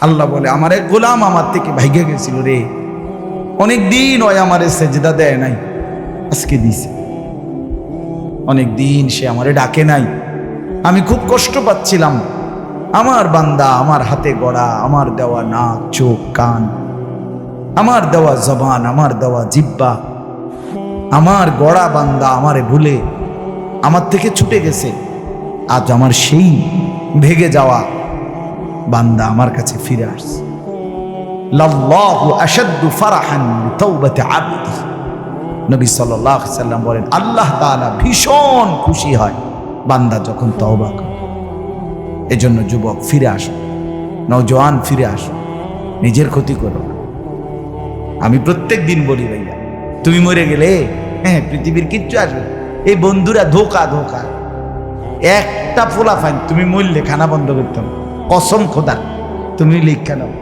আল্লাহ বলে, আমার এক গোলাম আমার থেকে ভাইগে গেছিল রে। অনেক দিন ওই আমারে সেজদা দেয় নাই, আজকে দিছে। অনেক দিন সে আমারে ডাকে নাই। আমি খুব কষ্ট পাচ্ছিলাম। আমার বান্দা, আমার হাতে গড়া, আমার দেওয়া নাক, চোখ, কান, আমার দেওয়া জবান, আমার দেওয়া জিব্বা, আমার গড়া বান্দা আমারে ভুলে আমার থেকে ছুটে গেছে। আজ আমার সেই ভেগে যাওয়া বান্দা আমার কাছে ফিরে আসছে। নবী সাল্লাল্লাহু সাল্লাম বলেন, আল্লাহ তাআলা ভীষণ খুশি হয় বান্দা যখন তওবা করে। এজন্য যুবক, ফিরে আসো। নওজোয়ান, ফিরে আসো। নিজের ক্ষতি করো আমি প্রত্যেক দিন বলি, ভাইয়া, তুমি মরে গেলে? হ্যাঁ পৃথিবীর কিচ্ছু আসবে এই বন্ধুরা ধোকা ধোকা। একটা ফোলা ফাইন, তুমি মরলে খানা বন্ধ করতাম কসম খোদা, তুমি লিখা নাও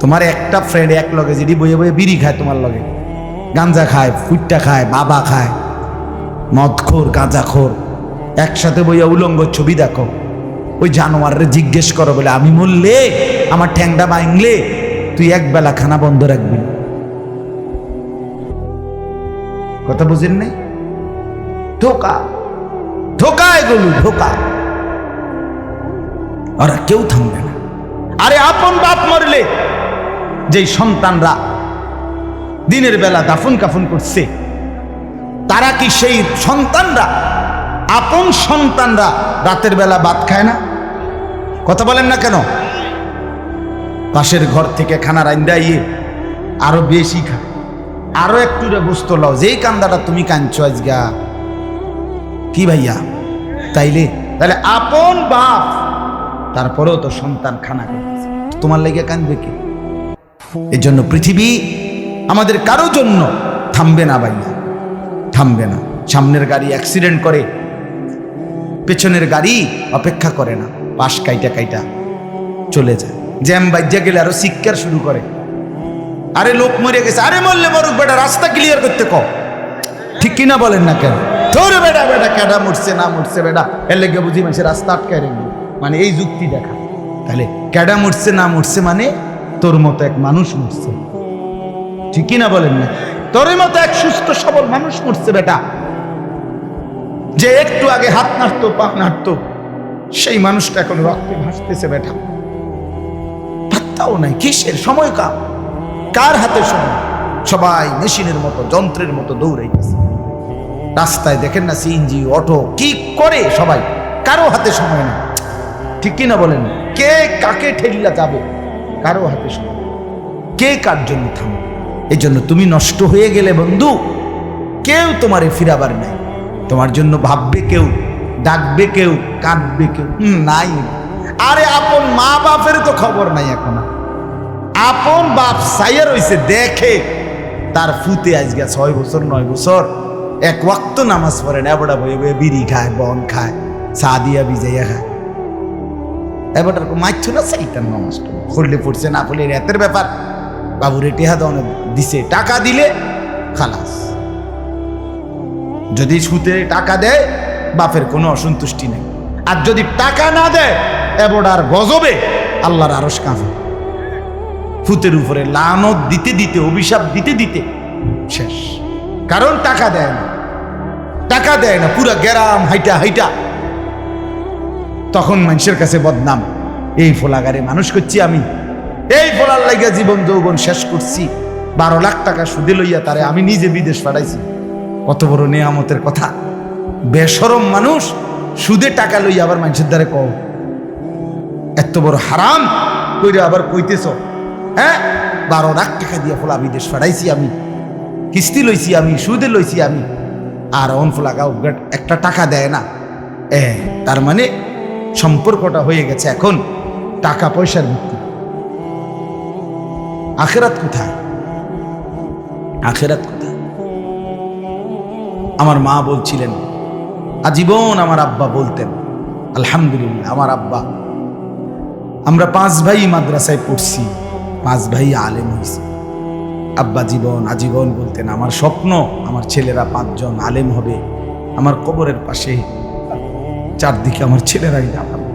তোমার একটা ফ্রেন্ড এক লগে যেটি বইয়ে বইয়ে বিড়ি খায় তোমার লগে। গাঞ্জা খায় ফুটটা খায়, বাবা খায়, মদখোর, গাঁজাখোর, একসাথে বইয়া উলঙ্গ ছবি দেখো। ওই জানোয়ারে জিজ্ঞেস করো বলে, আমি মরলে আমার ঠ্যাংটা ভাঙলে তুই এক বেলা খানা বন্ধ রাখবি? কথা বুঝেন নাই? ধোকা ধোকা এগুলো ধোকা। ওরা কেউ থামবে না। আরে আপন বাপ মরলে যেই সন্তানরা দিনের বেলা দাফন কাফন করছে, তারা কি সেই সন্তানরা? আপন সন্তানরা রাতের বেলা ভাত খায় না? কথা বলেন না কেন? পাশের ঘর থেকে খানা রান্দাইয়ে আরও বেশি খায় আরও একটু রে বুঝতো লও, যেই কান্দাটা তুমি কাঁদছো আজগা। কি ভাইয়া? তাইলে? তাহলে আপন বাপ তারপরেও তো সন্তান খানা খাইতেছে তোমার লেগে কাঁদবে কি? এই জন্য পৃথিবী আমাদের কারও জন্য থামবে না ভাইয়া। থামবে না। সামনের গাড়ি অ্যাক্সিডেন্ট করে, পেছনের গাড়ি অপেক্ষা করে না। পাশ কাইটা কাইটা চলে যায়। জ্যাম বাজ্যা গেলে আরও শিক্ষার শুরু করে। আরে লোক মরে গেছে। আরে মরলে মরুক বেটা, রাস্তা ক্লিয়ার করতে কও। ঠিক কিনা বলেন না কেন? তোর বেটা বেটা, কেডা মরছে, না মরছে বেটা। এর লেগে বুঝি মানুষের রাস্তা আটকায় রেখে। মানে এই যুক্তি দেখা। তাহলে কেডা মরছে, না মরছে মানে তোর মতো এক মানুষ মরছে। ঠিক কিনা বলেন না তোর মতো এক সুস্থ, সবল মানুষ মরছে বেটা। যে একটু আগে হাত নাড়তো, পা নাড়তো, সেই মানুষটা এখন রক্তে ভাসতেছে বেটা। পাত্তাও নাই, কিসের সময় কাম কার হাতে সময়? সবাই মেশিনের মতো, যন্ত্রের মতো দৌড়াইতেছে। রাস্তায় দেখেন না সিএনজি, অটো, কি করে সবাই? কারও হাতে সময় না ঠিক কিনা বলেন? কে কাকে ঠেলিলা যাবে? কারও হাতে সময় কে কার জন্য থামবে এই জন্য তুমি নষ্ট হয়ে গেলে বন্ধু, কেউ তোমারে ফিরাবার নাই। তোমার জন্য ভাববে কেউ, ডাকবে কেউ, কাঁদবে কেউ নাই। আরে আপন মা বাপের তো খবর নাই এখন। আপন বাপ সাইয়া রইছে, দেখে তার ফুতে আজকে ছয় বছর, নয় বছর। এক ওয়াক্ত নামাজ পড়ে এবড়া বয়ে বয়ে বিড়ি খায়, বন খায়, চা দিয়া বিজাইয়া খায়। এবার মাইছ না সেইটার নামাজ খুললে পড়ছে, না পড়লে রাতের ব্যাপার। বাবুরে টেহা দাও দিছে, টাকা দিলে খালাস। যদি সুতে টাকা দেয়, বাপের কোনো অসন্তুষ্টি নেই। আর যদি টাকা না দেয়, এবড়ার গজবে আল্লাহর আরস কাঁপে। ফুতের উপরে লানত দিতে দিতে, অভিশাপ দিতে দিতে শেষ। কারণ টাকা দেয় না। টাকা দেয় না, পুরা গ্যারাম হাইটা হাইটা। তখন মানুষের কাছে বদনাম। এই ফোলাগারে মানুষ করছি আমি। এই ফোলার লাগিয়া জীবন যৌবন শেষ করছি। বারো লাখ টাকা সুদে লইয়া তারে আমি নিজে বিদেশ পাঠাইছি। কত বড় নেয়ামতের কথা। বেসরম মানুষ সুদে টাকা লইয়া আবার মানুষের দ্বারে কও, এত বড় হারাম, কইরে আবার কইতেছ হ্যাঁ? বারো লাখ টাকা দিয়া ফোলা বিদেশ পাঠাইছি আমি। কিস্তি লইছি আমি, সুদে লইছি আমি। আর অন ফোলা গাও একটা টাকা দেয় না। এ, তার মানে সম্পর্কটা হয়ে গেছে এখন টাকা পয়সার ভিত্তি আখেরাত কোথায়? আখেরাত কোথায়? আমার মা বলছিলেন, আজীবন আমার আব্বা বলতেন, আলহামদুলিল্লাহ আমার আব্বা, আমরা পাঁচ ভাই মাদ্রাসায় পড়ছি, পাঁচ ভাই আলেম হয়েছি আব্বা জীবন, আজীবন বলতেন, আমার স্বপ্ন, আমার ছেলেরা পাঁচজন আলেম হবে, আমার কবরের পাশে চারদিকে আমার ছেলেরাই দাঁড়াবে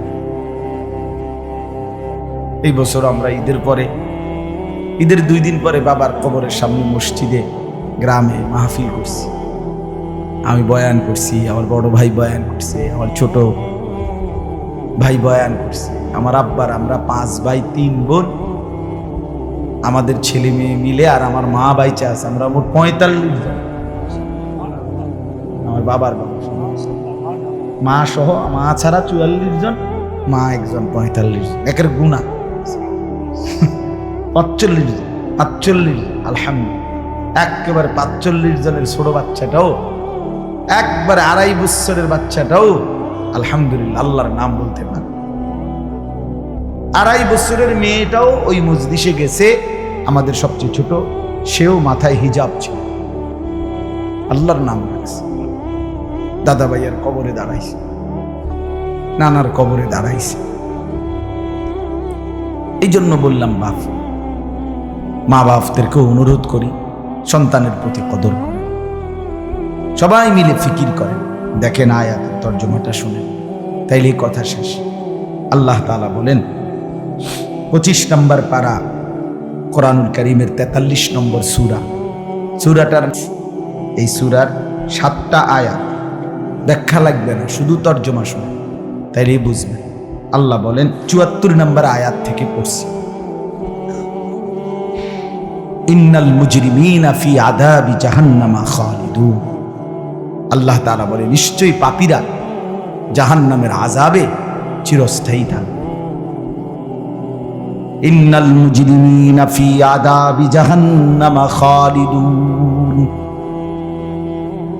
এই বছর আমরা ঈদের পরে, ঈদের দুই দিন পরে বাবার কবরের সামনে মসজিদে গ্রামে মাহফিল করছি। আমি বয়ান করছি, আমার বড় ভাই বয়ান করছে, আমার ছোট ভাই বয়ান করছে, আমার আব্বার আমরা পাঁচ ভাই, তিন বোন, আমাদের ছেলে মেয়ে মিলে আর আমার মা বাইচা আছে আমরা মোট পঁয়তাল্লিশ আমার বাবার মা সহ মা ছাড়া চুয়াল্লিশ জন, মা একজন পঁয়তাল্লিশ জন। একের গুণা। পাঁচচল্লিশ জন পাঁচচল্লিশ আলহামদুলিল্লাহ। একেবারে পাঁচচল্লিশ জনের ছোট বাচ্চাটাও, একবারে আড়াই বছরের বাচ্চাটাও, আলহামদুলিল্লাহ, আল্লাহর নাম বলতে পারে। আড়াই বছরের মেয়েটাও ওই মসজিষে গেছে, আমাদের সবচেয়ে ছোট, সেও মাথায় হিজাব ছিল। আল্লাহর নাম রাখছে। দাদা ভাইয়ার কবরে দাঁড়াইছে। নানার কবরে দাঁড়াইছে। এই জন্য বললাম, বাপ, মা বাপদেরকে অনুরোধ করি, সন্তানের প্রতি কদর করে সবাই মিলে ফিকির করেন। দেখেন আয়াতের তর্জমাটা শুনেন। তাইলে কথা শেষ। আল্লাহ তাআলা বলেন, পঁচিশ নম্বর পারা কোরআনুল করিমের তেতাল্লিশ নম্বর সুরা। সুরাটার, এই সুরার সাতটা আয়াত ব্যাখ্যা লাগবে না, শুধু তর্জমা শুনে। তাইলেই বুঝবেন আল্লাহ বলেন, চুয়াত্তর নম্বর আয়াত থেকে পড়ছি। ইন্নাল মুজরিমিনা ফি আদাবি জাহান্নামা খালিদুন। আল্লাহ তাআলা বলে, নিশ্চয়ই পাপীরা জাহান্নামের আজাবে চিরস্থায়ী থাকবে। ইন্নাল মুজরিমিনা ফি আদাবি জাহান্নামা খালিদুন।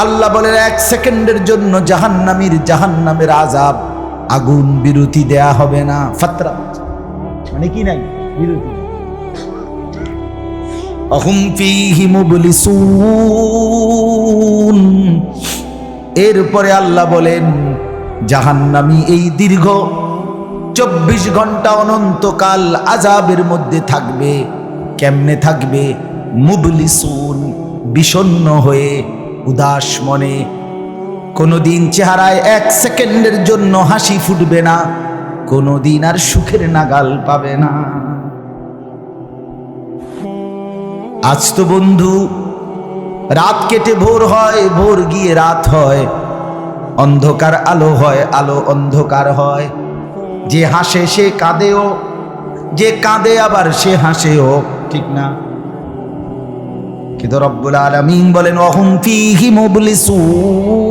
আল্লাহ বলেন, এক সেকেন্ডের জন্য জাহান্নামীর জাহান্নামের আজাব আগুন বিরতি দেয়া হবে না। ফাত্রা। মানে কি নাই? বিরতি। অহুম ফীহি মুবলিসুন। এরপরে আল্লাহ বলেন, জাহান্নামী এই দীর্ঘ চব্বিশ ঘণ্টা অনন্তকাল আজাবের মধ্যে থাকবে। কেমনে থাকবে? মুবলিসুন, বিষণ্ণ হয়ে উদাস মনে। কোনোদিন চেহারায় এক সেকেন্ডের জন্য হাসি ফুটবে না, কোনোদিন আর সুখের নাগাল পাবে না। আজ তো বন্ধু, রাত কেটে ভোর হয়, ভোর গিয়ে রাত হয়। অন্ধকার আলো হয়, আলো অন্ধকার হয়। যে হাসে সে কাঁদেও, যে কাঁদে আবার সে হাসেও, ঠিক না? কিন্তু রব্বুল আলামিন বলেন অহুম ফিহি মুবলিসুন।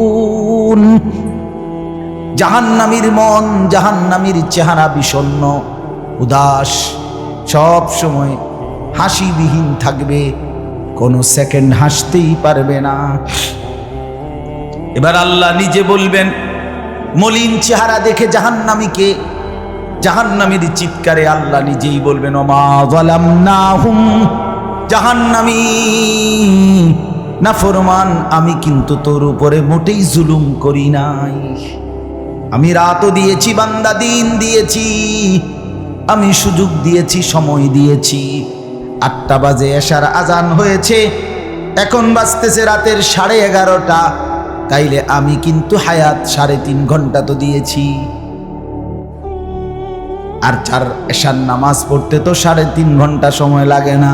জাহান্নামীর মন, জাহান্নামীর চেহারা বিষণ্ণ উদাস। সব সময় হাসিবিহীন থাকবে, কোনো সেকেন্ড হাসতেই পারবে না। এবার আল্লাহ নিজে বলবেন, মলিন চেহারা দেখে জাহান্নামীকে, জাহান্নামীর চিৎকারে আল্লাহ নিজেই বলবেন, ওমা গলাম না হুম জাহান্নামী। না ফরমান, আমি কিন্তু তোর উপরে মোটেই জুলুম করি নাই। আমি রাতও দিয়েছি, বান্দা দিন দিয়েছি। আমি সুযোগ দিয়েছি, সময় দিয়েছি। আটটা বাজে এসার আজান হয়েছে। এখন বাজতেছে রাতের সাড়ে এগারোটা। তাইলে আমি কিন্তু হায়াত সাড়ে তিন ঘণ্টা তো দিয়েছি। আর চার এশার নামাজ পড়তে তো সাড়ে তিন ঘণ্টা সময় লাগে না।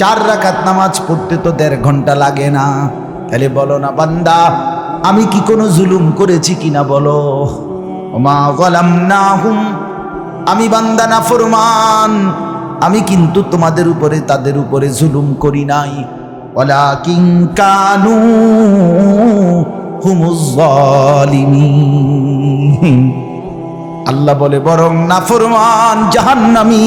চার রাকাত নামাজ পড়তে তো দেড় ঘণ্টা লাগে না। তাহলে বলো না, বান্দা, আমি কি কোনো জুলুম করেছি কিনা বলো? মা গলাম না হুম আমি বান্দা না ফরমান, আমি কিন্তু তোমাদের উপরে, তাদের উপরে জুলুম করি নাই। ওলা কিং কানু আল্লাহ বলে, বরং না নাফরমান জাহান্নামি।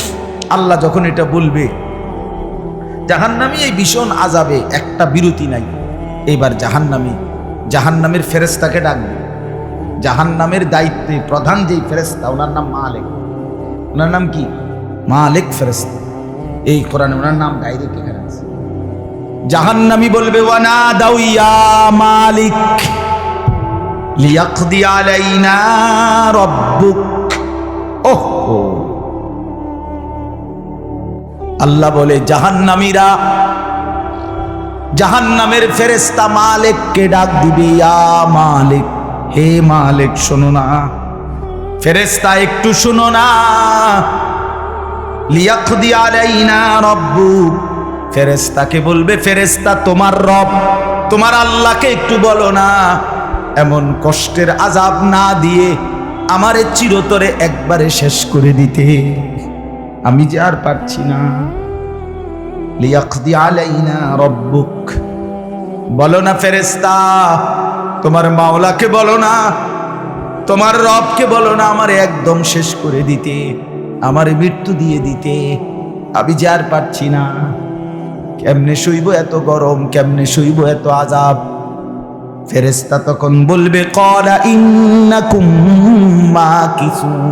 আল্লাহ যখন এটা বলবে, জাহান্নামি এই ভীষণ আজাবে একটা বিরতি নাই। এইবার জাহান্নামি, জাহান্নামের ফেরেস্তাকে ডাকবে। জাহান্নামের দায়িত্বে প্রধান যেই ফেরেস্তা ওনার নাম মালেক। ওনার নাম কি? মালেক ফেরেস্তা এই কোরআনে ওনার নাম ডাইরেক্ট এখানে আছে জাহান্নামি বলবে, ওয়ানা দাউইয়া মালিক, লিয়াকদি রব্বুক। ওহ আল্লাহ বলে, জাহান্নামীরা, জাহান্নামের ফেরেস্তা মালিককে ডাক দিবি, ইয়া মালিক, হে মালিক, শোনো না। ফেরেস্তা একটু শোনো না। লিয়াকদি আলাইনা রব্বুক ফেরেস্তাকে বলবে ফেরেস্তা তোমার রব, তোমার আল্লাহকে একটু বলো না। এমন কষ্টের আজাব না দিয়ে আমারে চিরতরে একবারে শেষ করে দিতে। আমি যে আর পারছি না। রব্বুক। বলো না ফেরেস্তা তোমার মাওলাকে বলো না, তোমার রবকে বলো না, আমার একদম শেষ করে দিতে, আমার মৃত্যু দিয়ে দিতে। আমি যে আর পারছি না। কেমনে সইব এত গরম, কেমনে সইব এত আজাব ফেরেস্তা তখন বলবে করা ইন্নাকুম মাকিসুন।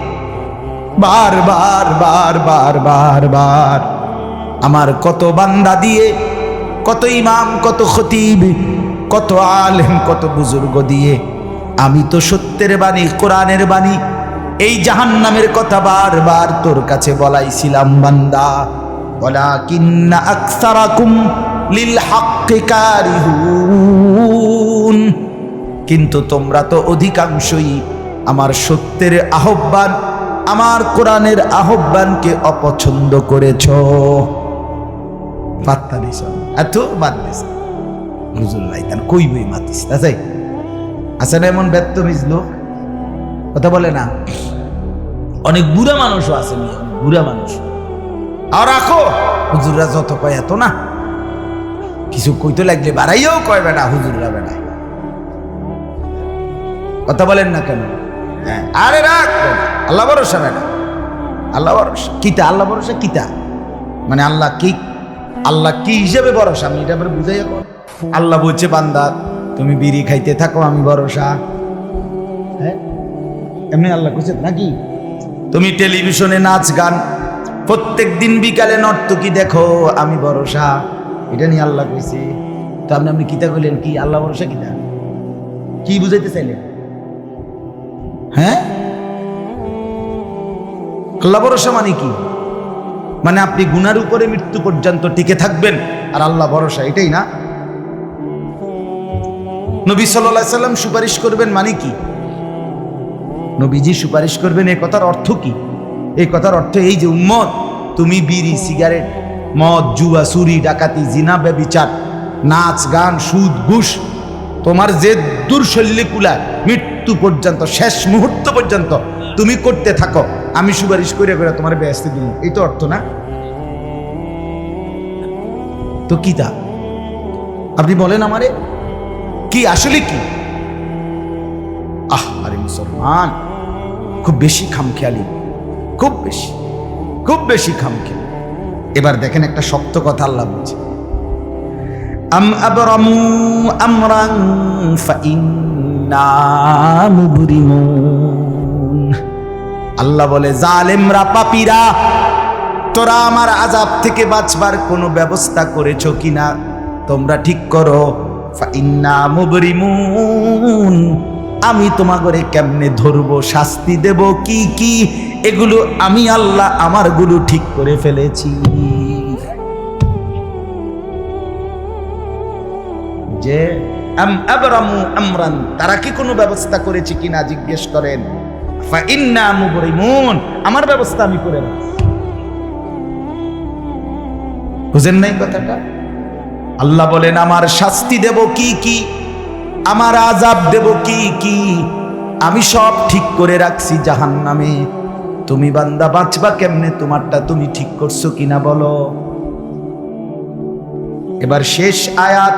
বার বার বার বার বার বার। আমার কত বান্দা দিয়ে, কত ইমাম, কত খতিব, কত আলেম, কত বুজুর্গ দিয়ে। আমি তো সত্যের বাণী, কোরআনের বাণী, এই জাহান্নামের কথা বারবার তোর কাছে বলাইছিলাম, বান্দা। বলা কিন্না আকসারাকুম লিল হাক্কি কারিহুন। কিন্তু তোমরা তো অধিকাংশই আমার সত্যের আহ্বান আমার কোরআনের আহ্বানকে অপছন্দ করেছ। পাত্তা দিস এত বাদ দিস হুজুর ভাই কই বই মাতিস? তাই আছে না এমন ব্যর্থ মিজলো কথা বলে না? অনেক বুড়া মানুষও আছে বুড়া মানুষ। আর রাখো, হুজুররা যত কয় এত না। কিছু কইতে লাগলে বাড়াইও কয় বেটা, হুজুররা বেটা কথা বলেন না কেন? হ্যাঁ। আরে রাখ। আল্লাহ ভরসা বেটা আল্লাহ ভরসা। কিতা? আল্লাহ ভরসা কিতা? মানে আল্লাহ কি আল্লাহ কি হিসেবে ভরসা? আমি এটা আবার বুঝাই এখন আল্লাহ বলছে, বান্দা, তুমি বিড়ি খাইতে থাকো, আমি ভরসা। হ্যাঁ? এমনি আল্লাহ কইছে, নাকি? তুমি টেলিভিশনে নাচ, গান প্রত্যেক দিন বিকালে নর্তকী দেখো, আমি ভরসা। এটা নিয়ে আল্লাহ কইছে। তো আপনি আপনি কিতা কইলেন? কি? আল্লাহ ভরসা কিতা? কি বুঝাইতে চাইলেন? হ্যাঁ? আল্লাহ ভরসা মানে কি? মানে আপনি গুনার উপরে মৃত্যু পর্যন্ত টিকে থাকবেন। আর আল্লাহ ভরসা, এটাই না? নবী সাল্লাহ সাল্লাম সুপারিশ করবেন মানে কি? নবীজি সুপারিশ করবেন এই কথার অর্থ কি? এই কথার অর্থ এই যে, উম্মত, তুমি বিড়ি, সিগারেট, মদ, জুয়া, চুরি, ডাকাতি, জিনা, ব্যবিচার, নাচ, গান, সুদ, ঘুষ, তোমার যে দুর্শল্যে কুলায়, মৃত্যু পর্যন্ত, শেষ মুহূর্ত পর্যন্ত তুমি করতে থাকো। আমি সুপারিশ করে করে তোমার ব্যস্ত দিন এই তো অর্থ না? তো কি তা? আপনি বলেন আমারে? কি, আসলে কি? আহ, আরে মুসলমান, খুব বেশি খামখেয়ালি, খুব বেশি খুব বেশি খামখেয়ালি। এবার দেখেন একটা শক্ত কথা আল্লাহ বলছে। আম আবরামু আমরান ফাইন্না মুবরিমুন। আল্লাহ বলে, জালেমরা, পাপীরা, তোরা আমার আজাব থেকে বাঁচবার কোনো ব্যবস্থা করেছ কিনা? তোমরা ঠিক করো। আমি তোমাগরে কেমনে ধরবো, শাস্তি দেব, কি কি? এগুলো আমি আল্লাহ আমারগুলো ঠিক করে ফেলেছি। যে আম আমরান, তারা কি কোনো ব্যবস্থা করেছে কিনা? জিজ্ঞেস করেন। আমার ব্যবস্থা আমি করে বুঝেন নাই কথাটা? আল্লাহ বলেন, আমার শাস্তি দেব কি কি? আমার আজাব দেব কি কি? আমি সব ঠিক করে রাখছি জাহান নামে তুমি বান্দা, বাঁচবা কেমনে? তোমারটা তুমি ঠিক করছ কিনা বলো? এবার শেষ আয়াত।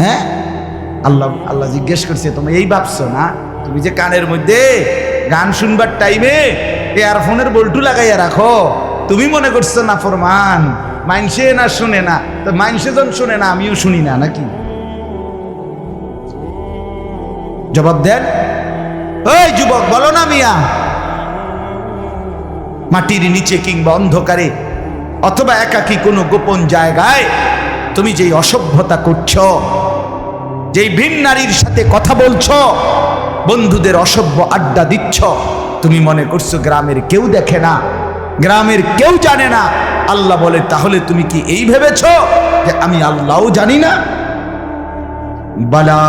হ্যাঁ? আল্লাহ আল্লাহ জিজ্ঞেস করছে তুমি এই ভাবছ না? তুমি যে কানের মধ্যে গান শুনবার টাইমে এয়ারফোনের বল্টু লাগাইয়া রাখো? তুমি মনে করছ না, ফরমান, মাইনসে না শুনে না? তো মাইনসে যখন শুনে না, আমিও শুনি না, নাকি? জবাব দেন ওই যুবক, বলো না মিয়া। মাটির নিচে কিংবা অন্ধকারে অথবা একাকী কোনো গোপন জায়গায় তুমি যেই অসভ্যতা করছ যেই ভিন নারীর সাথে কথা বলছো, বন্ধুদের অসভ্য আড্ডা দিচ্ছ, তুমি মনে করছ গ্রামের কেউ দেখে না, গ্রামের কেউ জানে না। আল্লাহ বলে, তাহলে তুমি কি এই ভেবেছ যে আমি আল্লাহও জানি না? বালা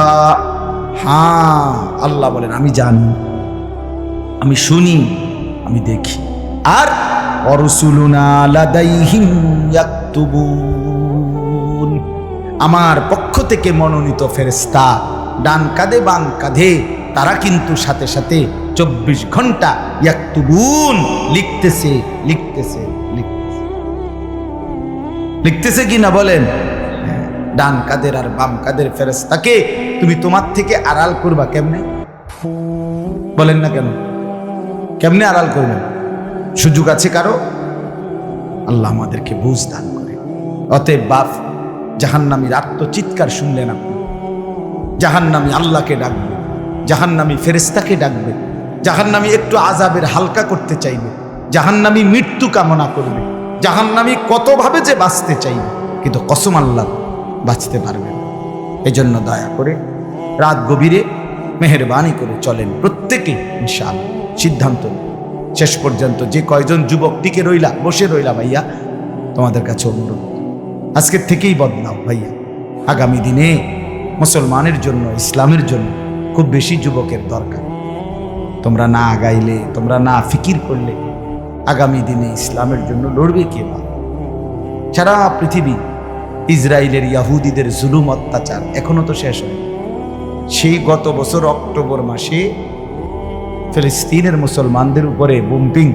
হ্যাঁ আল্লাহ বলেন, আমি জানি, আমি শুনি, আমি দেখি। আর, অরসুলুনা লাদাইহিম ইয়াকতুবুন। আমার পক্ষ থেকে মনোনীত ফেরেস্তা ডান কাঁধে বাম কাঁধে তারা কিন্তু সাথে সাথে চব্বিশ ঘণ্টা ইয়াকতুবুন লিখতেছে লিখতেছে লিখতেছে। লিখতেছে কি না বলেন? হ্যাঁ, ডান কাদের আর বাম কাদের ফেরেস্তাকে তুমি তোমার থেকে আড়াল করবা কেমনে? বলেন না কেন? কেমনে আড়াল করবেন? সুযোগ আছে কারও? আল্লাহ আমাদেরকে বুঝ দান করে। অতএব বাপ জাহান্নামীর আত্মচিৎকার শুনলেন আপনি। জাহান্নামী আল্লাহকে ডাকবে, জাহান্নামী ফেরেস্তাকে ডাকবে, জাহান্নামী একটু আজাবের হালকা করতে চাইবে, জাহান্নামী মৃত্যু কামনা করবে, জাহান্নামী কতভাবে যে বাঁচতে চাইবে, কিন্তু কসম আল্লাহ বাঁচতে পারবে না। এজন্য দয়া করে রাত গভীরে মেহরবানি করে চলেন প্রত্যেকে ইনশাল সিদ্ধান্ত শেষ পর্যন্ত যে কয়জন যুবক টিকে রইলা, বসে রইলা ভাইয়া, তোমাদের কাছে অনুরোধ। আজকের থেকেই বদলাও ভাইয়া। আগামী দিনে মুসলমানের জন্য, ইসলামের জন্য খুব বেশি যুবকের দরকার। তোমরা না আগাইলে, তোমরা না ফিকির করলে আগামী দিনে ইসলামের জন্য লড়বে কে বা? সারা পৃথিবী ইসরায়েলের ইয়াহুদিদের জুলুম অত্যাচার এখনও তো শেষ হয় সেই গত বছর অক্টোবর মাসে ফিলিস্তিনের মুসলমানদের উপরে বুম্পিং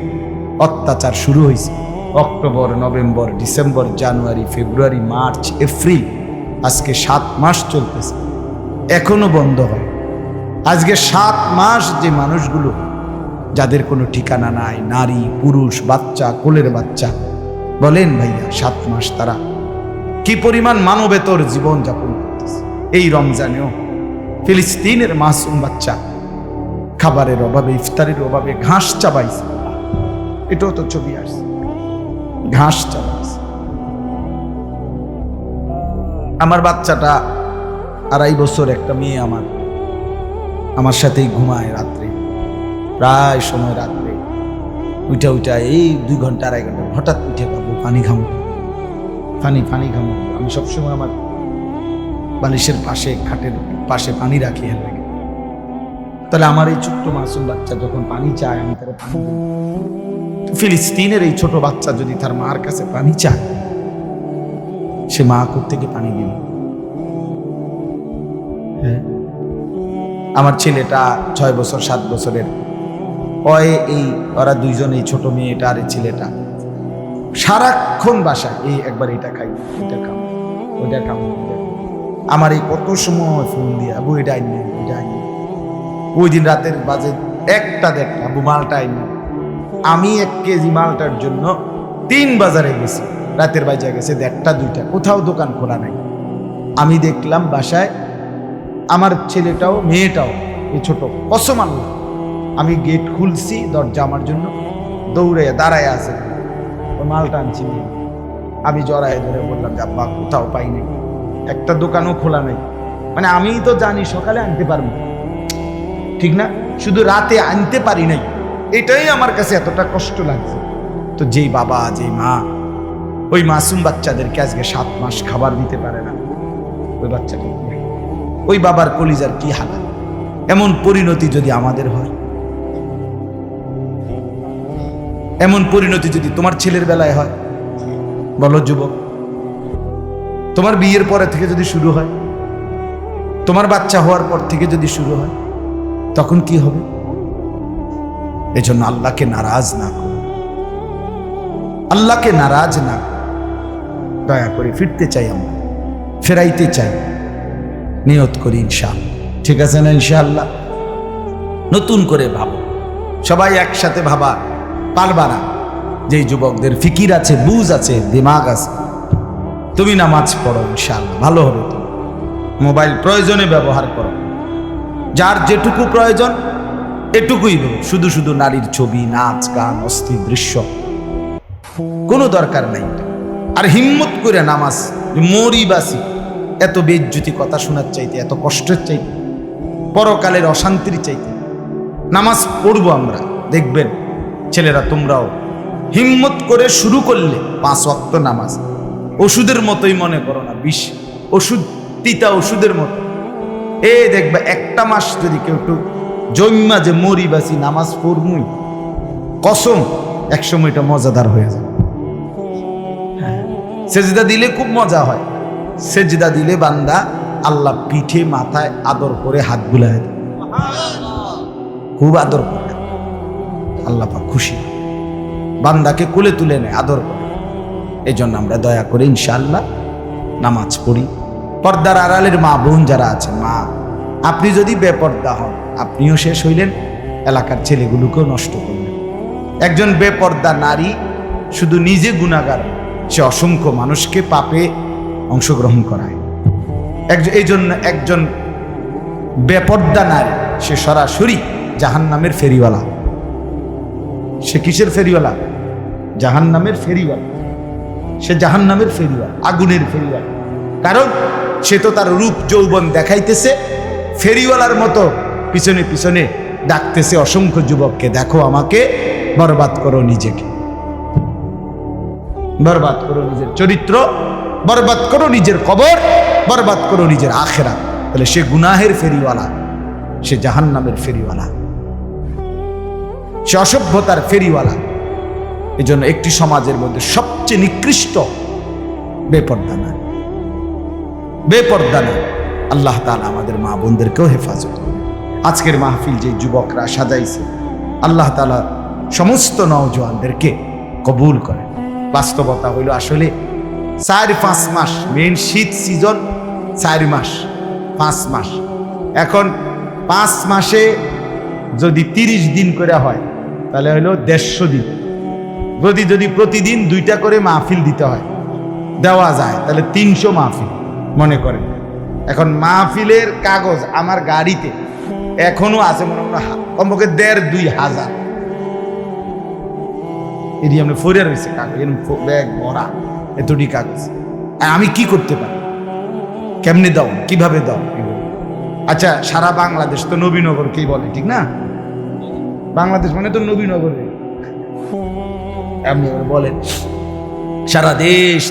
অত্যাচার শুরু হয়েছে। অক্টোবর, নভেম্বর, ডিসেম্বর, জানুয়ারি, ফেব্রুয়ারি, মার্চ, এপ্রিল, আজকে সাত মাস চলতেছে। এখনও বন্ধ হয়। আজকে সাত মাস যে মানুষগুলো, যাদের কোনো ঠিকানা নাই, নারী, পুরুষ, বাচ্চা, কোলের বাচ্চা, বলেন ভাইয়া, সাত মাস তারা কি পরিমাণ মানবেতর জীবন যাপন করতেছে। এই রমজানেও ফিলিস্তিনের মাসুম বাচ্চা খাবারের অভাবে, ইফতারের অভাবে ঘাস চাবাইছে। এটাও তো ছবি আসছে। ঘাস আমার বাচ্চাটা আড়াই বছর একটা মেয়ে আমার। আমার সাথেই ঘুমায় রাত্রে। প্রায় সময় রাত্রে। উইটা উইটা এই দুই ঘণ্টা, আড়াই ঘণ্টা। হঠাৎ উঠে পাবো পানি ঘামো পানি পানি ঘামো আমি সবসময় আমার বালিশের পাশে, খাটের পাশে পানি রাখি লাগে। তাহলে আমার এই ছোট্ট মাসুম বাচ্চা যখন পানি চায়, আমি তার পানি ফিলিস্তিনের এই ছোট বাচ্চা যদি তার মার কাছে পানি চায়, সে মা থেকে পানি দিল হ্যাঁ? আমার ছেলেটা ছয় বছর, সাত বছরের। ওই এই, ওরা দুইজন, এই ছোট মেয়েটা আর এই ছেলেটা। সারাক্ষণ বাসায়, এই একবার এটা খাই, এটা খাও, ওইটা খাও আমার এই কত সময় ফোন দিয়ে, আবু, এটা ওই দিন রাতের বাজে একটা দেখটা আবু মালটা আইন আমি এক কেজি মালটার জন্য তিন বাজারে গেছি, রাতের বাজারে গেছে দেড়টা, দুইটা। কোথাও দোকান খোলা নাই। আমি দেখলাম বাসায় আমার ছেলেটাও, মেয়েটাও, এই ছোট কসম আমি গেট খুলছি দরজা আমার জন্য দৌড়ে দাঁড়ায় আছে। ও মাল টানছি নিয়ে। আমি জড়ায় ধরে বললাম, যে আব্বা, কোথাও পাই নাই। একটা দোকানও খোলা নেই। মানে আমি তো জানি সকালে আনতে পারব। ঠিক না? শুধু রাতে আনতে পারি নাই। এটাই আমার কাছে এতটা কষ্ট লাগছে। তো যেই বাবা, যেই মা, ওই মাসুম বাচ্চাদেরকে আজকে সাত মাস খাবার দিতে পারে না। ওই বাচ্চাটা ওই বাবার কলিজার কি হালাত? এমন পরিণতি যদি আমাদের হয়? এমন পরিণতি যদি তোমার ছেলের বেলায় হয়? বলো যুবক, তোমার বিয়ের পরে থেকে যদি শুরু হয়, তোমার বাচ্চা হওয়ার পর থেকে যদি শুরু হয়, তখন কি হবে? এজন্য আল্লাহকে নারাজ না করো। আল্লাহকে নারাজ না। দয়া করে ফিরতে চাই আমরা, ফেরাইতে চাই। নিয়ত করি ইনশাআল্লাহ। ঠিক আছে না ইনশাআল্লাহ? নতুন করে ভাবো। সবাই একসাথে ভাবা, পারবা না। যেই যুবকদের ফিকির আছে, বুঝ আছে, দিমাগ আছে, তুমি নামাজ পড়ো ইনশাআল্লাহ, ভালো হবে। তো মোবাইল প্রয়োজনে ব্যবহার করো। যার যেটুকু প্রয়োজন এটুকুই শুধু শুধু নারীর ছবি, নাচ, গান অস্থির দৃশ্য। কোনো দরকার নাই। আর হিম্মত করে নামাজ মরি বাসি এত বেজ্জুতি কথা শোনার চাইতে, এত কষ্টের চাইতে, পরকালের অশান্তির চাইতে। নামাজ পড়ব আমরা, দেখবেন, ছেলেরা তোমরাও। হিম্মত করে শুরু করলে পাঁচ ওয়াক্ত নামাজ। ওষুধের মতোই মনে করো না, বিষ, ওষুধ, তিতা ওষুধের মতো। এ দেখবে একটা মাস যদি কেউ একটু জন্মা যে মরি বাসি নামাজ পড়মুই, কসম, একসময় এটা মজাদার হয়ে যায়। সেজদা দিলে খুব মজা হয়। সেজদা দিলে বান্দা আল্লাহ পিঠে, মাথায় আদর করে হাত বুলায় খুব আদর করে। আল্লাহ খুশি। বান্দাকে কোলে তুলে নেয়, আদর করে। এই জন্য আমরা দয়া করে ইনশাআল্লাহ নামাজ পড়ি। পর্দার আড়ালের মা বোন যারা আছেন, মা আপনি যদি বেপর্দা হন, আপনিও শেষ হইলেন। এলাকার ছেলেগুলোকেও নষ্ট করলেন। একজন বেপর্দা নারী শুধু নিজে গুণাগার, সে অসংখ্য মানুষকে পাপে অংশগ্রহণ করায়। একজন এই জন্য একজন বেপর্দা নারী, সে সরাসরি জাহান নামের ফেরিওয়ালা। সে কিসের ফেরিওয়ালা? জাহান নামের ফেরিওয়ালা। সে জাহান নামের ফেরিওয়ালা, আগুনের ফেরিওয়ালা। কারণ সে তো তার রূপ যৌবন দেখাইতেছে ফেরিওয়ালার মতো পিছনে পিছনে ডাকতেছে অসংখ্য যুবককে, দেখো আমাকে, বরবাদ করো নিজেকে। বরবাদ করো নিজের চরিত্র, বরবাদ করো নিজের কবর, বরবাদ করো নিজের আখেরা। তাহলে সে গুনাহের ফেরিওয়ালা, সে জাহান্নামের ফেরিওয়ালা। সে অসভ্যতার ফেরিওয়ালা। এই জন্য একটি সমাজের মধ্যে সবচেয়ে নিকৃষ্ট বেপর্দা না বেপর্দা না আল্লাহ তাআলা আমাদের মা বোনদেরকেও হেফাজত করুন। আজকের মাহফিল যে যুবকরা সাজাইছে, আল্লাহ তালা সমস্ত নওজোয়ানদেরকে কবুল করে বাস্তবতা হইল আসলে চার পাঁচ মাস মেন শীত সিজন চার মাস, পাঁচ মাস। এখন পাঁচ মাসে যদি তিরিশ দিন করে হয়, তাহলে হইল দেড়শো দিন। যদি যদি প্রতিদিন দুইটা করে মাহফিল দিতে হয়, দেওয়া যায়, তাহলে তিনশো মাহফিল, মনে করেন। এখন মাহফিলের কাগজ আমার গাড়িতে এখনও আছে মনে মনে কমপক্ষে দেড় দুই হাজার। এটি আমরা ফরিয়া রয়েছে কাগজ ব্যাগ ভরা এতটি কাগজ। আমি কি করতে পারি? কেমনে দাও? কীভাবে দাও? আচ্ছা সারা বাংলাদেশ তো নবীনগরকেই বলে, ঠিক না? বাংলাদেশ মানে তো নবীনগরে। এমনি বলেন, সারা দেশ